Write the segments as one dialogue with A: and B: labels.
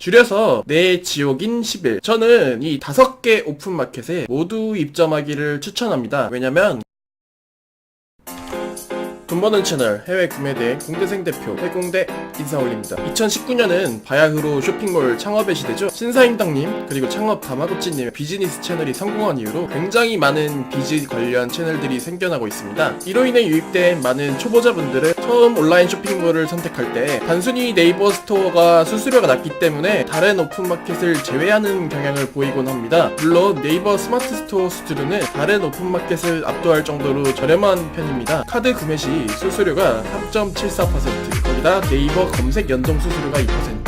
A: 줄여서 내 지옥인 10일. 저는 이 다섯 개 오픈마켓에 모두 입점하기를 추천합니다. 왜냐면 돈 버는 채널 해외 구매대 공대생 대표 해공대 인사 올립니다. 2019년은 바야흐로 쇼핑몰 창업의 시대죠. 신사임당님 그리고 창업 다마고찌님의 비즈니스 채널이 성공한 이후로 굉장히 많은 비즈 관련 채널들이 생겨나고 있습니다. 이로 인해 유입된 많은 초보자분들은 처음 온라인 쇼핑몰을 선택할 때 단순히 네이버 스토어가 수수료가 낮기 때문에 다른 오픈마켓을 제외하는 경향을 보이곤 합니다. 물론 네이버 스마트 스토어 수수료는 다른 오픈마켓을 압도할 정도로 저렴한 편입니다. 카드 구매 시 수수료가 3.74% 거기다 네이버 검색 연동 수수료가 2%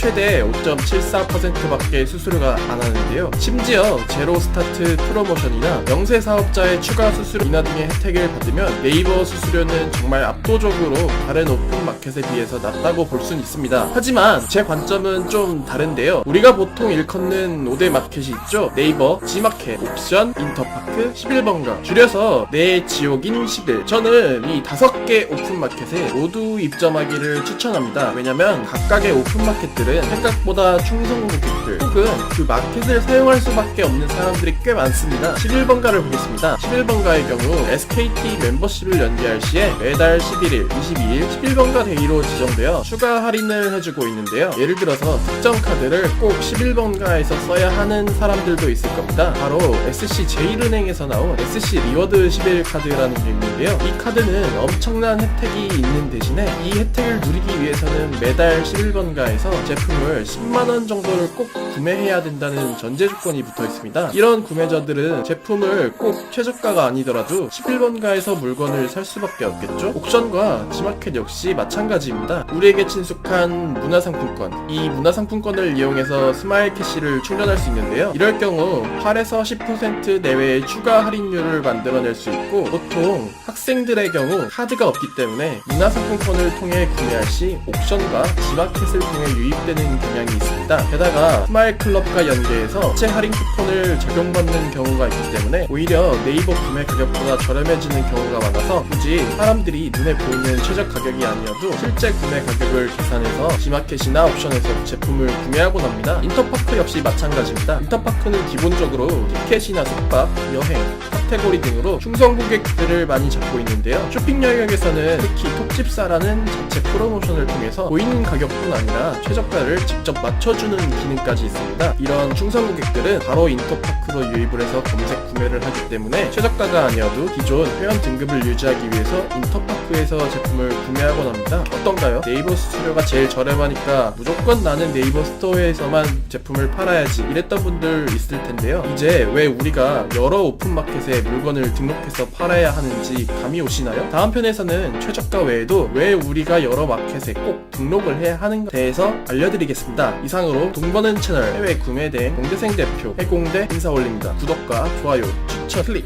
A: 최대 5.74%밖에 수수료가 안 하는데요. 심지어 제로 스타트 프로모션이나 영세 사업자의 추가 수수료 인하 등의 혜택을 받으면 네이버 수수료는 정말 압도적으로 다른 오픈 마켓에 비해서 낮다고 볼 수는 있습니다. 하지만 제 관점은 좀 다른데요. 우리가 보통 일컫는 5대 마켓이 있죠. 네이버, G마켓, 옵션, 인터파크, 11번가. 줄여서 내 지옥인 11. 저는 이 다섯 개 오픈 마켓에 모두 입점하기를 추천합니다. 왜냐면 각각의 오픈 마켓들은 생각보다 충성 고객들 혹은 그 마켓을 사용할 수밖에 없는 사람들이 꽤 많습니다. 11번가를 보겠습니다. 11번가의 경우 SKT 멤버십을 연계할 시에 매달 11일, 22일, 11번가 데이로 지정되어 추가 할인을 해주고 있는데요. 예를 들어서 특정 카드를 꼭 11번가에서 써야 하는 사람들도 있을 겁니다. 바로 SC 제일은행에서 나온 SC 리워드 11 카드라는 게 있는데요. 이 카드는 엄청난 혜택이 있는 대신에 이 혜택을 누리기 위해서는 매달 11번가에서 제 품을 10만원 정도를 꼭 구매해야 된다는 전제 조건이 붙어 있습니다. 이런 구매자들은 제품을 꼭 최저가가 아니더라도 11번가에서 물건을 살 수밖에 없겠죠? 옥션과 G마켓 역시 마찬가지입니다. 우리에게 친숙한 문화상품권. 이 문화상품권을 이용해서 스마일 캐시를 충전할 수 있는데요. 이럴 경우 8에서 10% 내외의 추가 할인율을 만들어낼 수 있고 보통 학생들의 경우 카드가 없기 때문에 문화상품권을 통해 구매할 시 옥션과 G마켓을 통해 유입 되는 경향이 있습니다. 게다가 스마일 클럽과 연계해서 체 할인 쿠폰을 적용받는 경우가 있기 때문에 오히려 네이버 구매 가격보다 저렴해지는 경우가 많아서 굳이 사람들이 눈에 보이는 최저 가격이 아니어도 실제 구매 가격을 계산해서 G마켓이나 옵션에서 제품을 구매하곤 합니다. 인터파크 역시 마찬가지입니다. 인터파크는 기본적으로 티켓이나 숙박, 여행, 카테고리 등으로 충성 고객들을 많이 잡고 있는데요. 쇼핑 영역에서는 특히 톡집사라는 자체 프로모션을 통해서 보이는 가격뿐 아니라 최저가 를 직접 맞춰주는 기능까지 있습니다. 이런 충성 고객들은 바로 인터파크로 유입을 해서 검색 구매를 하기 때문에 최저가가 아니어도 기존 회원 등급을 유지하기 위해서 인터파크에서 제품을 구매하곤 합니다. 어떤가요? 네이버 수수료가 제일 저렴하니까 무조건 나는 네이버 스토어에서만 제품을 팔아야지 이랬던 분들 있을 텐데요. 이제 왜 우리가 여러 오픈마켓에 물건을 등록해서 팔아야 하는지 감이 오시나요? 다음 편에서는 최저가 외에도 왜 우리가 여러 마켓에 꼭 등록을 해야 하는가에 대해서 알려 드리겠습니다. 이상으로 동버는 채널 해외 구매대 공대생 대표 해공대 인사 올립니다. 구독과 좋아요, 추천 클릭